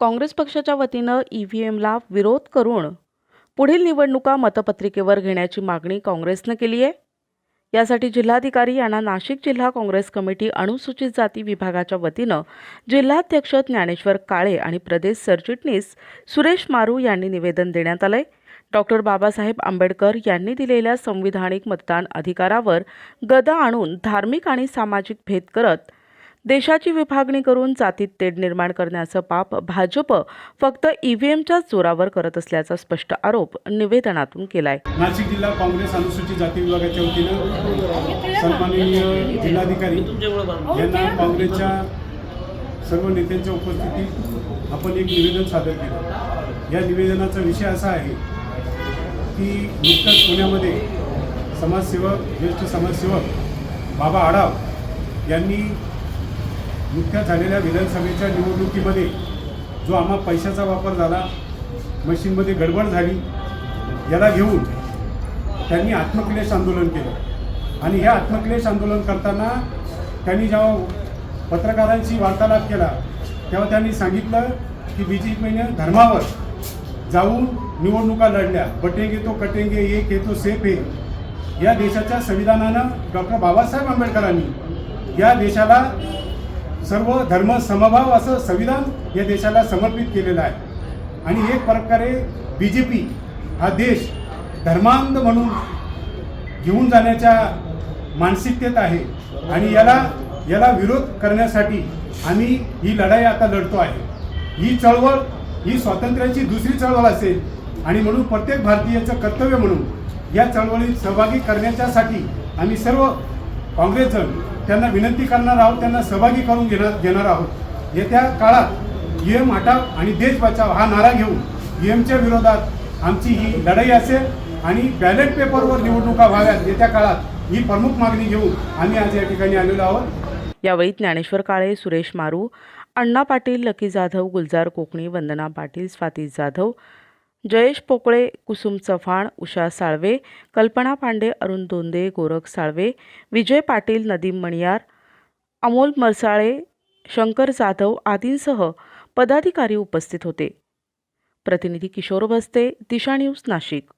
काँग्रेस पक्षाच्या वतीनं E V एमला विरोध करून पुढील निवडणुका मतपत्रिकेवर घेण्याची मागणी काँग्रेसनं केली आहे. यासाठी जिल्हाधिकारी यांना नाशिक जिल्हा काँग्रेस कमिटी अनुसूचित जाती विभागाच्या वतीनं जिल्हाध्यक्ष ज्ञानेश्वर काळे आणि प्रदेश सरचिटणीस सुरेश मारू यांनी निवेदन देण्यात आलंय. डॉक्टर बाबासाहेब आंबेडकर यांनी दिलेल्या संविधानिक मतदान अधिकारावर गदा आणून धार्मिक आणि सामाजिक भेद करत देशाची विभागणी करून जातीत तेढ निर्माण करण्याचं पाप भाजप फक्त ईव्हीएमच्याच जोरावर करत असल्याचा स्पष्ट आरोप निवेदनातून केलाय. नाशिक जिल्हा काँग्रेस अनुसूचित जाती विभागाच्या वतीनं सन्माननीय जिल्हाधिकारी यांना काँग्रेसच्या सर्व नेत्यांच्या उपस्थितीत आपण एक निवेदन सादर केलं. या निवेदनाचा विषय असा आहे की नुकतंच पुण्यामध्ये समाजसेवक ज्येष्ठ समाजसेवक बाबा आढाव यांनी नुकत्याच झालेल्या विधानसभेच्या निवडणुकीमध्ये जो आम्हा पैशाचा वापर झाला मशीनमध्ये गडबड झाली याला घेऊन त्यांनी आत्मक्लेश आंदोलन केलं. आणि हे आत्मक्लेश आंदोलन करताना त्यांनी जेव्हा पत्रकारांशी वार्तालाप केला तेव्हा त्यांनी सांगितलं की बी जे पीने धर्मावर जाऊन निवडणुका लढल्या. बटेंगे तो कटेंगे एक हे तो सेफ आहे. या देशाच्या संविधानानं डॉक्टर बाबासाहेब आंबेडकरांनी या देशाला सर्व धर्म समभाव असं संविधान या देशाला समर्पित केलेलं आहे. आणि एक प्रकारे बी जे पी हा देश धर्मांध म्हणून घेऊन जाण्याच्या मानसिकतेत आहे. आणि याला याला विरोध करण्यासाठी आम्ही ही लढाई आता लढतो आहे. ही चळवळ ही स्वातंत्र्याची दुसरी चळवळ असेल आणि म्हणून प्रत्येक भारतीयाचं कर्तव्य म्हणून या चळवळीत सहभागी करण्याच्यासाठी आम्ही सर्व काँग्रेसजन त्यांना विनंती करणार आहोत त्यांना सहभागी करून घेणार घेणार आहोत. येत्या काळात ई एम हटाव आणि देश बचाव हा नारा घेऊन ई एमच्या विरोधात आमची ही लढाई असेल आणि बॅलेट पेपरवर निवडणुका व्हाव्यात. येत्या काळात ही प्रमुख मागणी घेऊन आम्ही आज या ठिकाणी आलेलो आहोत. यावेळी ज्ञानेश्वर काळे सुरेश मारू अण्णा पाटील लकी जाधव गुलजार कोकणी वंदना पाटील स्वाती जाधव जयेश पोकळे कुसुम चव्हाण उषा साळवे कल्पना पांडे अरुण दोंदे गोरख साळवे विजय पाटील नदीम मणियार अमोल मरसाळे शंकर जाधव आदींसह पदाधिकारी उपस्थित होते. प्रतिनिधी किशोर बस्ते दिशा न्यूज नाशिक.